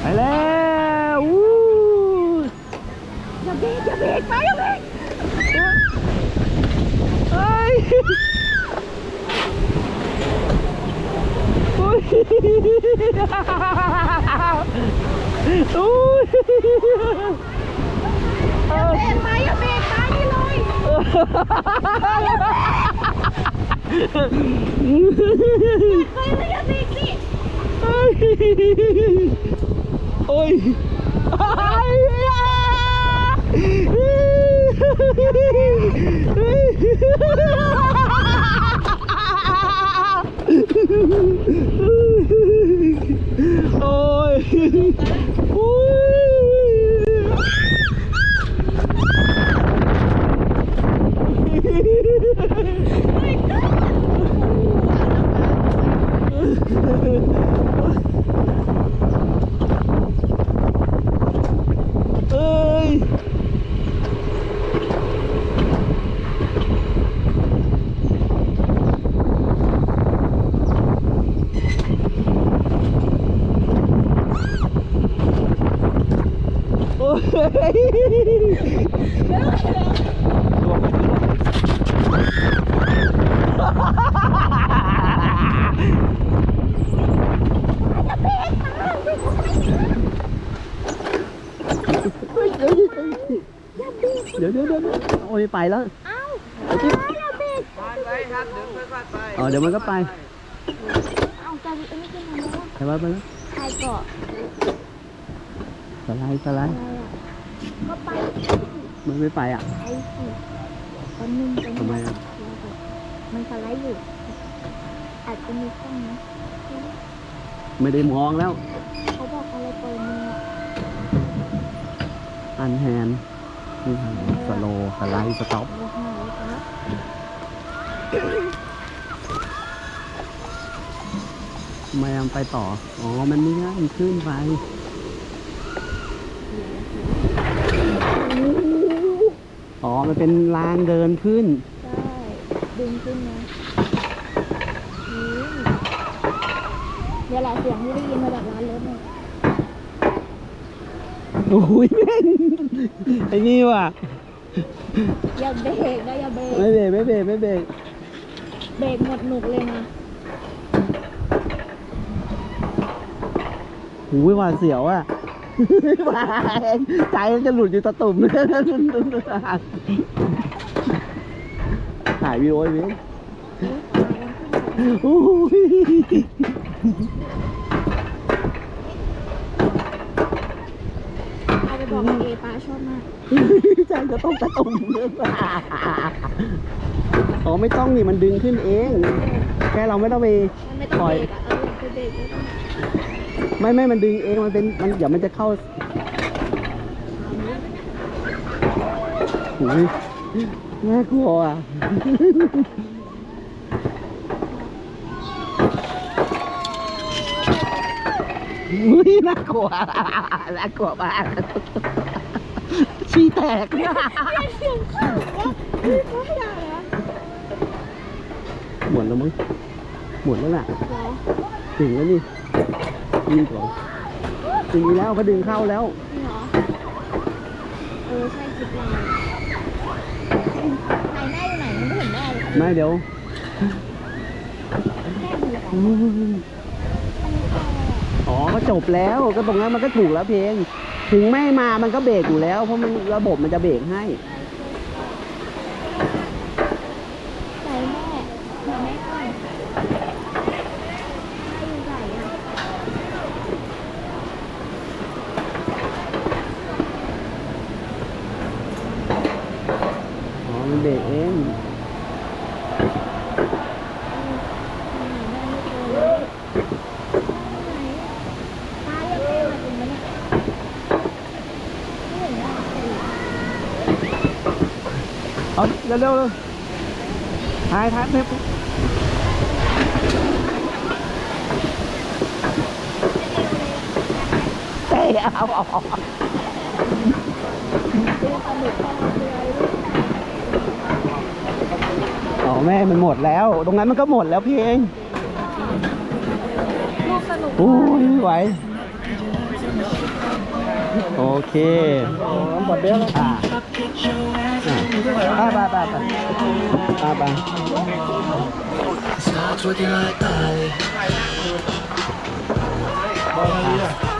ไปแล้วอู้อย่าเบรกอย่าเบรกไปอย่าเบรกเอ้ยอุ้ยอุ้ยอย่าเบรกไปอย่าเบรกไปนี่เลยอย่าเบรกสิโอ้ยโอ้ยอ้ายโอ้ยโอ้ย เอ้ย โอ้ย เดี๋ยวเดี๋ยวเดี๋ยวโอ้ยไปแล้วเอ้าเอาจิ๊บอย่าเบรกอ๋อเดี๋ยวมันก็ไปเอาใจอันนี้ขึ้นมาแล้วไปแล้วไปแล้วใครเกาะสไลด์สไลอะด์ไรอะ ก็ไปมันไม่ไปอะ ไอ้สิคนนึงเป็นทำไมอะมันสไลด์อยู่ อาจจะมีกล้องนะไม่ได้มองแล้วเขาบอกอะไรปล่อยมืออะอันแฮนด์นี่ครับสโลว์สไลด์สต็อปเอาหาไว้ก่อนนะทำไมมันไปต่อ อ๋อ มันไม่ได้มันขึ้นไป อ๋อ มันเป็นรางเดินขึ้น ใช่ดึงขึ้นนะนี่เดี๋ยวแหละเสียงที่ได้ยินมาจากร้านรถเนี่ยโอ้ยแม่งไอ้นี่ว่ะ อย่าเบรกนะอย่าเบรก ไม่เบรกไม่เบรกไม่เบรกเบรกหมดหนุกเลยนะหูยหวาดเสียวอะ ใจมันจะหลุดอยู่ตะตุ่มถ่ายวีดีโอไว้เว้ยโอ้ยเอาไปบอกเอป้าชอบมาก ใจจะต้องตะตุ่มอ๋อไม่ต้องนี่มันดึงขึ้นเอง แค่เราไม่ต้องไปมันไม่ต้องปล่เบอยรกอะเออไปเบรกไม่ต้อง ไม่ไม่มันดึงเองมันเป็นมันเดี๋ยวมันจะเข้าหูยน่ากลัวอะอุ้ยน่ากลัวน่ากลัวมากชี้แตกเสียงเข้าว่าไม่อยากนะหมดแล้วมั้ง หมดแล้วล่ะเหรอถึงแล้วนี่นี่ก่อนถึงแล้วเขาดึงเข้าแล้วจริงเหรอเออใช่คลิปเราไหนแม่อยู่ไหนมันไม่เห็นแม่เลยไม่เดี๋ยวแม่อยู่ไหนอุ้ยอันนี้คืออะไรอะอ๋อก็จบแล้วก็ตรงนั้นมันก็ถูกแล้วเพลง ถึงไม่มามันก็เบรกอยู่แล้ว เพราะมันระบบมันจะเบรกให้ไหนแม่ไหนแม่ก่อนแม่อยู่ไหนอะ อ๋อมันเบรกเองป้าแม่มันหมดแล้ว ตรงนั้นมันก็หมดแล้วพี่เองอู้ยไหว โอเคหมดเบี้ยแล้วอ่าอ่าไปไปไปอ่าไป้า